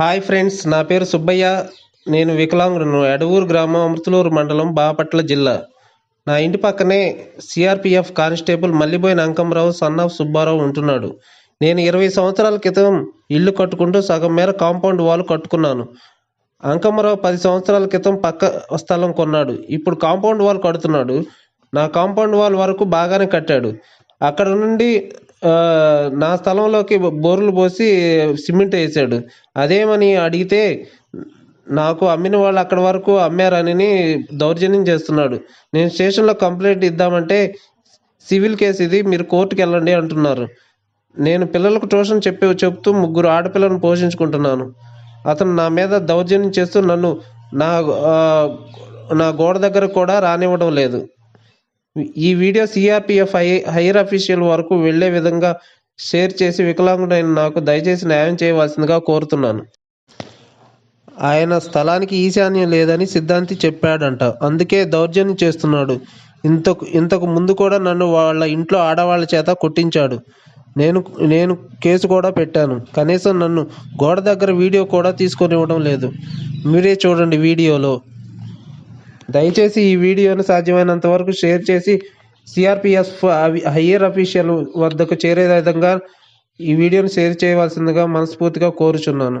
Hi friends నా పేరు సుబ్బయ్య. నేను వికలాంగుడును. ఎడవూరు గ్రామం అమృతలూరు మండలం బాపట్ల జిల్లా. నా ఇంటి పక్కనే CRPF constable Malliboina Ankamrao son of Subbarao ఉంటున్నాడు. నేను ఇరవై సంవత్సరాల క్రితం ఇల్లు కట్టుకుంటూ సగం మేర కాంపౌండ్ వాల్ కట్టుకున్నాను. అంకమ్మరావు పది సంవత్సరాల క్రితం పక్క స్థలం కొన్నాడు. ఇప్పుడు కాంపౌండ్ వాల్ కడుతున్నాడు. నా కాంపౌండ్ వాల్ వరకు బాగానే కట్టాడు. అక్కడ నుండి నా స్థలంలోకి బోర్లు పోసి సిమెంట్ వేసాడు. అదేమని అడిగితే నాకు అమ్మిన వాళ్ళు అక్కడ వరకు అమ్మారని దౌర్జన్యం చేస్తున్నాడు. నేను స్టేషన్లో కంప్లైంట్ ఇద్దామంటే సివిల్ కేసు ఇది మీరు కోర్టుకి వెళ్ళండి అంటున్నారు. నేను పిల్లలకు ట్యూషన్ చెప్పి చెప్తూ ముగ్గురు ఆడపిల్లను పోషించుకుంటున్నాను. అతను నా మీద దౌర్జన్యం చేస్తూ నన్ను నా నా గోడ దగ్గర కూడా రానివ్వడం లేదు. ఈ video CRPF high higher official వరకు వెళ్ళే విధంగా షేర్ చేసి వికలాంగుడైన నాకు దయచేసి న్యాయం చేయవలసిందిగా కోరుతున్నాను. ఆయన స్థలానికి ఈశాన్యం లేదని సిద్ధాంతి చెప్పాడంట. అందుకే దౌర్జన్యం చేస్తున్నాడు. ఇంతకు ఇంతకు ముందు కూడా నన్ను వాళ్ళ ఇంట్లో ఆడవాళ్ళ చేత కొట్టించాడు. నేను నేను కేసు కూడా పెట్టాను. కనీసం నన్ను గోడ దగ్గర వీడియో కూడా తీసుకొని ఇవ్వడం లేదు. మీరే చూడండి వీడియోలో. దయచేసి ఈ వీడియోను సాధ్యమైనంత వరకు షేర్ చేసి సిఆర్పిఎఫ్ హయ్యర్ అఫీషియల్ వద్దకు చేరే విధంగా ఈ వీడియోను షేర్ చేయవలసిందిగా మనస్ఫూర్తిగా కోరుచున్నాను.